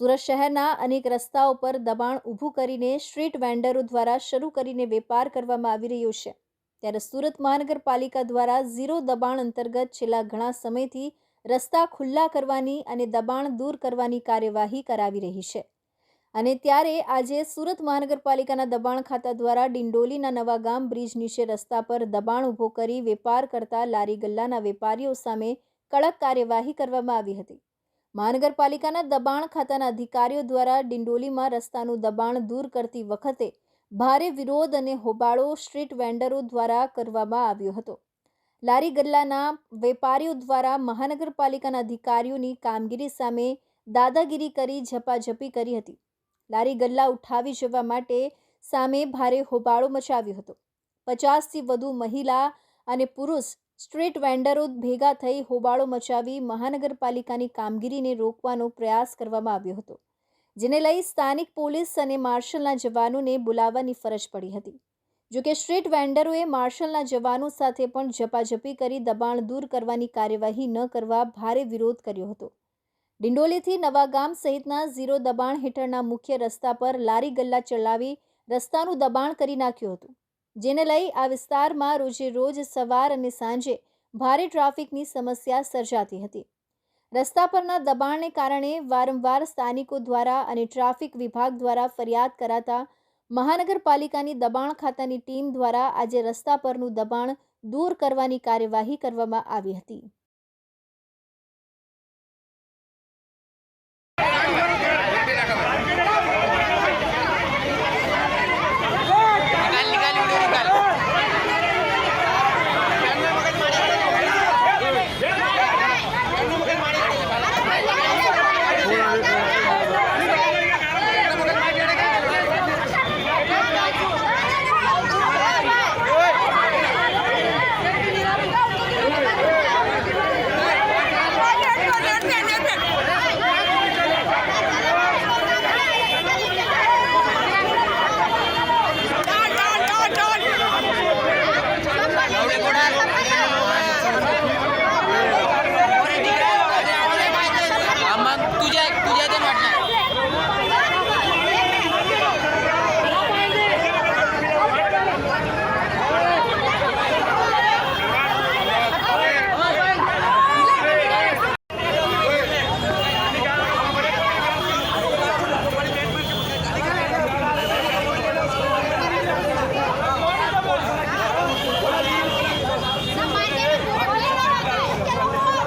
સુરત શહેરના અનેક રસ્તાઓ પર દબાણ ઊભું કરીને સ્ટ્રીટ વેન્ડરો દ્વારા શરૂ કરીને વેપાર કરવામાં આવી રહ્યો છે. ત્યારે સુરત મહાનગરપાલિકા દ્વારા ઝીરો દબાણ અંતર્ગત છેલ્લા ઘણા સમયથી રસ્તા ખુલ્લા કરવાની અને દબાણ દૂર કરવાની કાર્યવાહી કરાવી રહી છે. અને ત્યારે આજે સુરત મહાનગરપાલિકાના દબાણ ખાતા દ્વારા ડિંડોલીના નવા ગામ બ્રિજ નીચે રસ્તા પર દબાણ ઊભો કરી વેપાર કરતા લારી ગલ્લાના વેપારીઓ સામે કડક કાર્યવાહી કરવામાં આવી હતી. મહાનગરપાલિકાના દબાણ ખાતાના અધિકારીઓ દ્વારા ડિંડોલીમાં રસ્તાનું દબાણ દૂર કરતી વખતે ભારે વિરોધ અને હોબાળો સ્ટ્રીટ વેન્ડરો દ્વારા કરવામાં આવ્યો હતો. લારી ગલ્લાના વેપારીઓ દ્વારા મહાનગરપાલિકાના અધિકારીઓની કામગીરી સામે દાદાગીરી કરી ઝપાઝપી કરી હતી. લારી ગલ્લા ઉઠાવી જવા માટે સામે ભારે હોબાળો મચાવ્યો હતો. પચાસથી વધુ મહિલા અને પુરુષ સ્ટ્રીટ વેન્ડરો ભેગા થઈ હોબાળો મચાવી મહાનગરપાલિકાની કામગીરીને રોકવાનો પ્રયાસ કરવામાં આવ્યો હતો, જેને લઈ સ્થાનિક પોલીસ અને માર્શલના જવાનોને બોલાવવાની ફરજ પડી હતી. જોકે સ્ટ્રીટ વેન્ડરોએ માર્શલના જવાનો સાથે પણ ઝપાઝપી કરી દબાણ દૂર કરવાની કાર્યવાહી ન કરવા ભારે વિરોધ કર્યો હતો. ડિંડોલીથી નવાગામ સહિતના ઝીરો દબાણ હેઠળના મુખ્ય રસ્તા પર લારી ગલ્લા ચલાવી રસ્તાનું દબાણ કરી નાખ્યું હતું. જેને લઈ આ વિસ્તારમાં રોજે રોજ સવાર અને સાંજે ભારે ટ્રાફિકની સમસ્યા સર્જાતી હતી. રસ્તા પરના દબાણને કારણે વારંવાર સ્થાનિકો દ્વારા અને ટ્રાફિક વિભાગ દ્વારા ફરિયાદ કરાતા મહાનગરપાલિકાની દબાણ ખાતાની ટીમ દ્વારા આજે રસ્તા પરનું દબાણ દૂર કરવાની કાર્યવાહી કરવામાં આવી હતી.